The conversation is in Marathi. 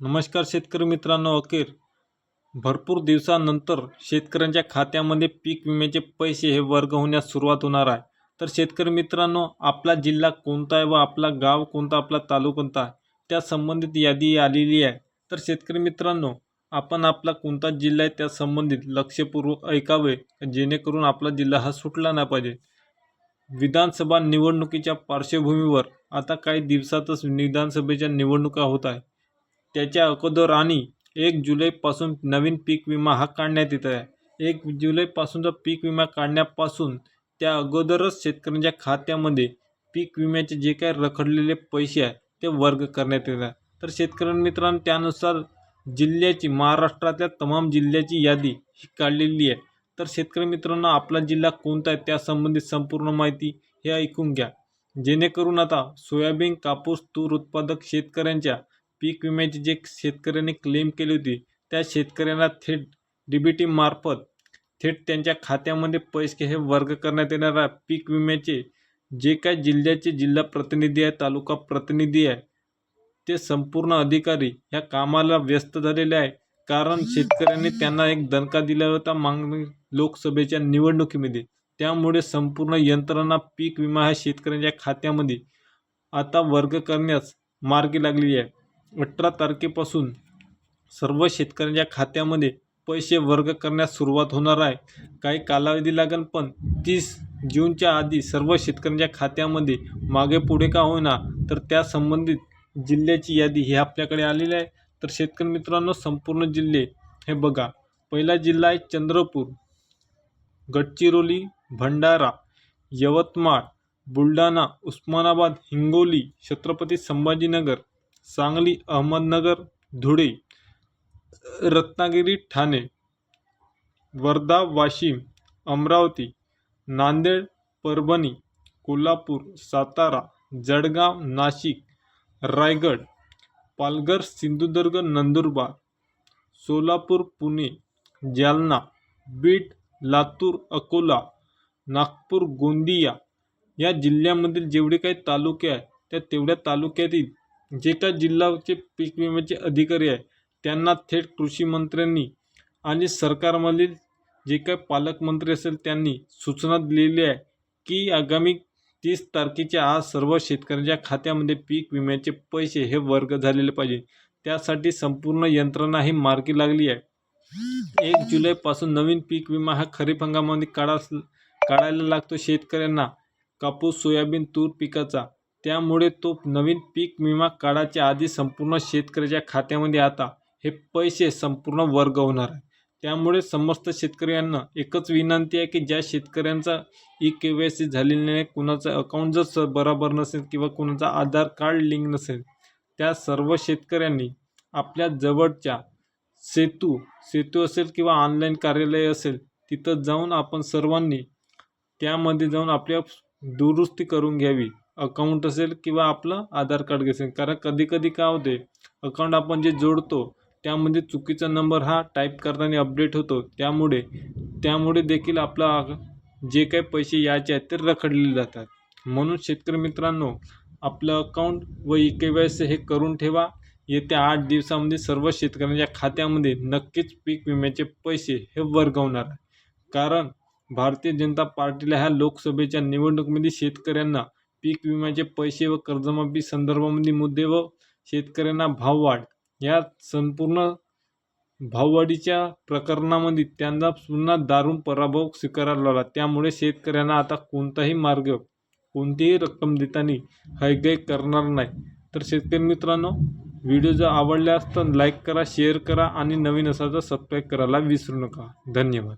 नमस्कार शेतकरी मित्रांनो अखेर भरपूर दिवसानंतर शेतकऱ्यांच्या खात्यामध्ये पीक विम्याचे पैसे हे वर्ग होण्यास सुरुवात होणार आहे. तर शेतकरी मित्रांनो आपला जिल्हा कोणता आहे व आपला गाव कोणता आपला तालुका कोणता आहे त्या संबंधित यादी आलेली आहे. तर शेतकरी मित्रांनो आपण आपला कोणता जिल्हा आहे त्या संबंधित लक्षपूर्वक ऐकावे जेणेकरून आपला जिल्हा हा सुटला नाही पाहिजे. विधानसभा निवडणुकीच्या पार्श्वभूमीवर आता काही दिवसातच विधानसभेच्या निवडणुका होत आहे त्याच्या अगोदर आणि एक जुलैपासून नवीन पीक विमा हा काढण्यात येत आहे. एक जुलैपासूनचा पीक विमा काढण्यापासून त्या अगोदरच शेतकऱ्यांच्या खात्यामध्ये पीक विम्याचे जे काही रखडलेले पैसे आहे ते वर्ग करण्यात येत आहे. तर शेतकरी मित्रांनो त्यानुसार जिल्ह्याची महाराष्ट्रातल्या तमाम जिल्ह्याची यादी ही काढलेली आहे. तर शेतकरी मित्रांनो आपला जिल्हा कोणता आहे त्यासंबंधित संपूर्ण माहिती हे ऐकून घ्या. जेणेकरून आता सोयाबीन कापूस तूर उत्पादक शेतकऱ्यांच्या पीक विम्याची जे शेतकऱ्यांनी क्लेम केली होती त्या शेतकऱ्यांना थेट डी बी टीमार्फत थेट त्यांच्या खात्यामध्ये पैसे हे वर्ग करण्यात येणार आहे पीक विम्याचे जे काय जिल्ह्याचे जिल्हा प्रतिनिधी आहे तालुका प्रतिनिधी आहे ते संपूर्ण अधिकारी ह्या कामाला व्यस्त झालेले आहे. कारण शेतकऱ्यांनी त्यांना एक दणका दिला होता मागणी लोकसभेच्या निवडणुकीमध्ये. त्यामुळे संपूर्ण यंत्रणा पीक विमा ह्या शेतकऱ्यांच्या खात्यामध्ये आता वर्ग करण्यास मार्गी लागली आहे. अठरा तारखेपासून सर्व शेतकऱ्यांच्या खात्यामध्ये पैसे वर्ग करण्यास सुरुवात होणार आहे. काही कालावधी लागेल पण तीस जूनच्या आधी सर्व शेतकऱ्यांच्या खात्यामध्ये मागे पुढे का होईना तर त्या संबंधित जिल्ह्याची यादी ही आपल्याकडे आलेली आहे. तर शेतकरी मित्रांनो संपूर्ण जिल्हे हे बघा. पहिला जिल्हा आहे चंद्रपूर गडचिरोली भंडारा यवतमाळ बुलढाणा उस्मानाबाद हिंगोली छत्रपती संभाजीनगर सांगली अहमदनगर धुळे रत्नागिरी ठाणे वर्धा वाशिम अमरावती नांदेड परभणी कोल्हापूर सातारा जळगाव नाशिक रायगड पालघर सिंधुदुर्ग नंदुरबार सोलापूर पुणे जालना बीड लातूर अकोला नागपूर गोंदिया. या जिल्ह्यामधील जेवढे काही तालुके आहेत त्या तेवढ्या तालुक्यातील जे काय जिल्ह्याचे पीक विम्याचे अधिकारी आहे त्यांना थेट कृषी मंत्र्यांनी आणि सरकारमधील जे काही पालकमंत्री असेल त्यांनी सूचना दिलेली आहे की आगामी तीस तारखेच्या आज सर्व शेतकऱ्यांच्या खात्यामध्ये पीक विम्याचे पैसे हे वर्ग झालेले पाहिजे. त्यासाठी संपूर्ण यंत्रणा ही मार्गी लागली आहे. एक जुलैपासून नवीन पीक विमा हा खरीप हंगामामध्ये काढा काढायला लागतो. शेतकऱ्यांना कापूस सोयाबीन तूर पिकाचा त्यामुळे तो नवीन पीक विमा काढायच्या आधी संपूर्ण शेतकऱ्याच्या खात्यामध्ये आता हे पैसे संपूर्ण वर्ग होणार आहे त्यामुळे समस्त शेतकऱ्यांना एकच विनंती आहे की ज्या शेतकऱ्यांचा ई के वाय सी झालेली नाही कुणाचं अकाउंट जर स बरोबर नसेल किंवा कुणाचा आधार कार्ड लिंक नसेल त्या सर्व शेतकऱ्यांनी आपल्या जवळच्या सेतू सेतू असेल किंवा ऑनलाईन कार्यालय असेल तिथं जाऊन आपण सर्वांनी त्यामध्ये जाऊन आपल्या दुरुस्ती करून घ्यावी. अकाउंट असेल किंवा आपलं आधार कार्ड घेसेल कारण कधी कधी काय होते अकाउंट आपण जे जोडतो त्यामध्ये चुकीचा नंबर हा टाईप करताना अपडेट होतो. त्यामुळे त्यामुळे देखील आपला जे काही पैसे यायचे आहेत ते रखडलेले जातात. म्हणून शेतकरी मित्रांनो आपलं अकाउंट व ई के वाय सी हे करून ठेवा. येत्या आठ दिवसामध्ये सर्व शेतकऱ्यांच्या खात्यामध्ये नक्कीच पीक विम्याचे पैसे हे वर्गवणार आहे. कारण भारतीय जनता पार्टीला ह्या लोकसभेच्या निवडणुकीमध्ये शेतकऱ्यांना पीक विम्याचे पैसे व कर्जमाफी संदर्भामध्ये मुद्दे व शेतकऱ्यांना भाववाढ. या संपूर्ण भाववाढीच्या प्रकरणामध्ये त्यांना पुन्हा दारुण पराभव स्वीकारायला लागला. त्यामुळे शेतकऱ्यांना आता कोणताही मार्ग कोणतीही रक्कम देताना हैगय करणार नाही. तर शेतकरी मित्रांनो व्हिडिओ जर आवडला तर लाईक करा शेअर करा आणि नवीन असा तर सबस्क्राईब करायला विसरू नका. धन्यवाद.